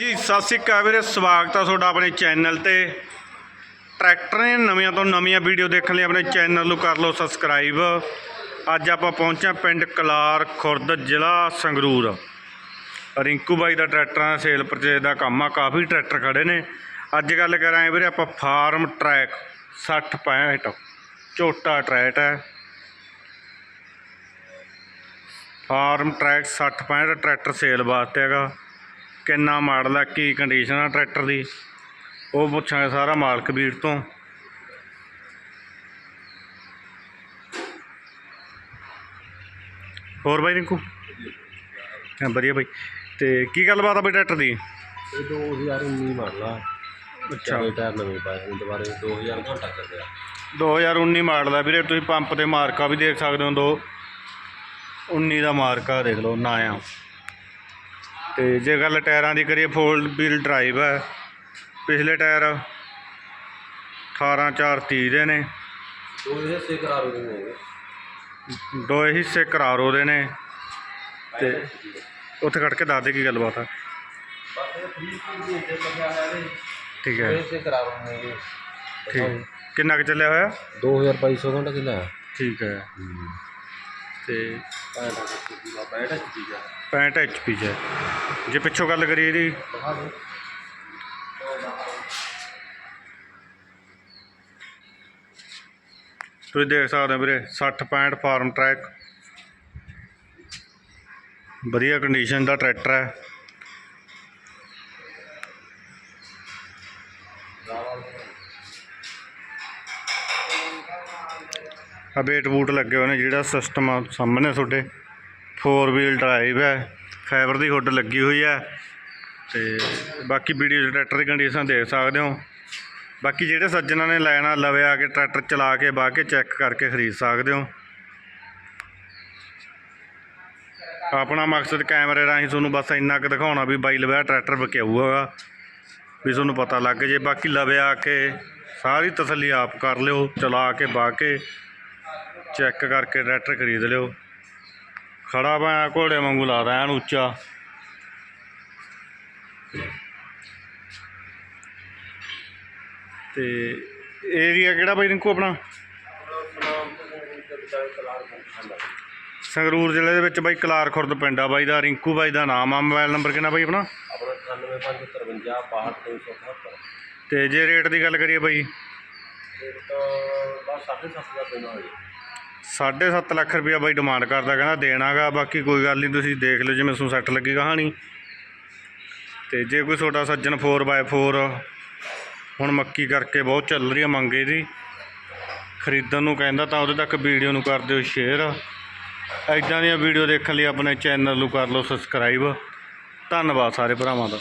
ਜੀ, ਸਤਿ ਸ਼੍ਰੀ ਅਕਾਲ ਵੀਰੇ, ਸਵਾਗਤ ਆ ਤੁਹਾਡਾ ਆਪਣੇ ਚੈਨਲ ਤੇ। ਟਰੈਕਟਰ ਨੇ ਨਵੀਆਂ ਤੋਂ ਨਵੀਆਂ ਵੀਡੀਓ ਦੇਖਣ ਲਈ ਆਪਣੇ ਚੈਨਲ ਨੂੰ ਕਰ ਲਓ ਸਬਸਕ੍ਰਾਈਬ। ਅੱਜ ਆਪਾਂ ਪਹੁੰਚੇ ਹਾਂ ਪਿੰਡ ਕਲਾਰ ਖੁਰਦ, ਜ਼ਿਲ੍ਹਾ ਸੰਗਰੂਰ। ਰਿੰਕੂ ਬਾਈ ਦਾ ਟਰੈਕਟਰਾਂ ਦਾ ਸੇਲ ਪਰਚੇਜ ਦਾ ਕੰਮ ਆ, ਕਾਫੀ ਟਰੈਕਟਰ ਖੜੇ ਨੇ। ਅੱਜ ਗੱਲ ਕਰਾਂਗੇ ਵੀਰੇ ਆਪਾਂ ਫਾਰਮ ਟਰੈਕ 60 65 ਝੋਟਾ ਟਰੈਕ ਹੈ। ਫਾਰਮ ਟਰੈਕ 60 65 ਟਰੈਕਟਰ ਸੇਲ ਵਾਸਤੇ ਹੈਗਾ। ਕਿੰਨਾ ਮਾਡਲ ਆ ਕੀ ਕੰਡੀਸ਼ਨ ਆ ਟਰੈਕਟਰ ਦੀ ਉਹ ਪੁੱਛਾਂਗੇ ਸਾਰਾ ਮਾਲਕ ਵੀਰ ਤੋਂ। ਹੋਰ ਬਾਈ ਰਿੰਕੂ? ਹਾਂ ਵਧੀਆ ਬਾਈ। ਤੇ ਕੀ ਗੱਲਬਾਤ ਆ ਬਈ ਟਰੈਕਟਰ ਦੀ? ਇਹ 2019 ਮਾਡਲ ਆ। ਅੱਛਾ। ਟਾਇਰ ਨਵੇਂ ਪਾਏ ਹੁਣ ਦੁਬਾਰੇ 2000 ਘੰਟਾ ਚੱਲਿਆ 2019 ਮਾਡਲ ਆ ਵੀਰੇ ਤੁਸੀਂ ਪੰਪ ਤੇ ਮਾਰਕਾ ਵੀ ਦੇਖ ਸਕਦੇ ਹੋ ਦੋ। 19 ਦਾ ਮਾਰਕਾ ਦੇਖ ਲਓ ਨਾ ਆ ਤੇ ਜੇ ਗੱਲ ਟਾਇਰਾਂ ਦੀ ਕਰੀਏ ਫੋਲਡ ਵੀਲ ਡਰਾਈਵ ਹੈ। ਪਿਛਲੇ ਟਾਇਰ 18 4 30 ਦੇ ਨੇ। ਉਹ ਇਹ ਸੇ ਕਰਾਰ ਗਏ ਨੇ ਦੋ ਹਿੱਸੇ ਕਰਾਰੋ ਦੇ ਨੇ। ਤੇ ਉੱਥੇ ਖੜ ਕੇ ਦੱਸ ਦੇ ਕੀ ਗੱਲਬਾਤ ਆ। ਦੇ ਦੇ ਠੀਕ ਹੈ। ਠੀਕ। ਕਿੰਨਾ ਕੁ ਚੱਲਿਆ ਹੋਇਆ? 2200 ਘੰਟਾ ਚੱਲਿਆ। ਠੀਕ ਹੂੰ। ਤੇ 65 65 ਆ 65 ਐਚਪੀ ਹੈ। ਜੇ ਪਿੱਛੋਂ ਗੱਲ ਕਰੀਏ ਇਹਦੀ। ਦੇ ਤੁਸੀਂ ਦੇਖ ਸਕਦੇ ਹੋ ਵੀਰੇ 60 65 ਫਾਰਮ ਟਰੈਕ। ਵਧੀਆ ਕੰਡੀਸ਼ਨ ਦਾ ਟਰੈਕਟਰ ਹੈ। ਆ ਬੇਟ ਬੂਟ ਲੱਗੇ ਹੋਏ ਨੇ ਜਿਹੜਾ ਸਿਸਟਮ ਆ ਸਾਹਮਣੇ ਤੁਹਾਡੇ। 4 ਵੀਲ ਡਰਾਈਵ ਹੈ ਫਾਈਬਰ ਦੀ ਹੁੱਡ ਲੱਗੀ ਹੋਈ ਹੈ। ਤੇ ਬਾਕੀ ਵੀਡੀਓ 'ਚ ਟਰੈਕਟਰ ਦੀ ਕੰਡੀਸ਼ਨ ਦੇਖ ਸਕਦੇ ਹੋ। ਬਾਕੀ ਜਿਹੜੇ ਸੱਜਣਾ ਨੇ ਲੈਣਾ, ਲਵੇ ਆ ਕੇ ਟਰੈਕਟਰ ਚਲਾ ਕੇ ਬਾਹ ਕੇ ਚੈੱਕ ਕਰਕੇ ਖਰੀਦ ਸਕਦੇ ਹੋ। ਆਪਣਾ ਮਕਸਦ ਕੈਮਰੇ ਰਾਹੀਂ ਤੁਹਾਨੂੰ ਬਸ ਇੰਨਾ ਕੁ ਦਿਖਾਉਣਾ ਵੀ ਬਾਈ ਲਵੇ ਟਰੈਕਟਰ ਵਿਕਿਆਊ ਵੀ ਤੁਹਾਨੂੰ ਪਤਾ ਲੱਗ ਜੇ। ਬਾਕੀ ਲਵੇ ਆ ਕੇ ਸਾਰੀ ਤਸੱਲੀ ਆਪ ਕਰ ਲਿਓ, ਚਲਾ ਕੇ ਬਾਹ ਕੇ ਚੈੱਕ ਕਰਕੇ ਟਰੈਕਟਰ ਖਰੀਦ ਲਿਓ। ਖੜਾ ਮੈਂ ਘੋੜੇ ਵਾਂਗੂ ਲਾਦਾ ਐਨ ਉੱਚਾ। ਤੇ ਏਰੀਆ ਕਿਹੜਾ ਬਾਈ ਰਿੰਕੂ ਆਪਣਾ? ਸੰਗਰੂਰ ਜ਼ਿਲ੍ਹੇ ਦੇ ਵਿੱਚ ਬਾਈ ਕਲਾਰ ਖੁਰਦ ਪਿੰਡ ਆ ਬਾਈ ਦਾ ਰਿੰਕੂ ਬਾਈ ਦਾ ਨਾਮ ਆ। ਮੋਬਾਈਲ ਨੰਬਰ ਕਿੰਨਾ ਬਾਈ ਆਪਣਾ? ਆਪਣਾ 98553 62377 ਤੇ ਜੇ ਰੇਟ ਦੀ ਗੱਲ ਕਰੀਏ ਬਾਈ ਇਹ ਤਾਂ 7.5 ਦਾ ਦੇਣਾ ਹੋਵੇ 7.5 ਲੱਖ ਰੁਪਇਆ ਬਾਈ ਡਿਮਾਂਡ ਕਰਦਾ, ਕਹਿੰਦਾ ਦੇਣਾਗਾ, ਬਾਕੀ ਕੋਈ ਗੱਲ ਨਹੀਂ ਤੁਸੀਂ ਦੇਖ ਲਿਓ ਜਿਵੇਂ ਤੁਹਾਨੂੰ ਸੈੱਟ ਲੱਗੀ ਕਹਾਣੀ। ਤੇ ਜੇ ਕੋਈ ਛੋਟਾ ਸੱਜਣ 4x4 ਹੁਣ ਮੱਕੀ ਕਰਕੇ ਬਹੁਤ ਚੱਲ ਰਹੀ ਹੈ ਮੰਗ ਇਹਦੀ। ਖਰੀਦਣ ਨੂੰ ਕਹਿੰਦਾ ਤਾਂ ਉਹਦੇ ਤੱਕ ਵੀਡੀਓ ਨੂੰ ਕਰ ਦਿਓ ਸ਼ੇਅਰ ਐਦਾਂ ਦੀਆਂ ਵੀਡੀਓ ਦੇਖਣ ਲਈ ਆਪਣੇ ਚੈਨਲ ਨੂੰ ਕਰ ਲਓ ਸਬਸਕ੍ਰਾਈਬ ਧੰਨਵਾਦ ਸਾਰੇ ਭਰਾਵਾਂ ਦਾ।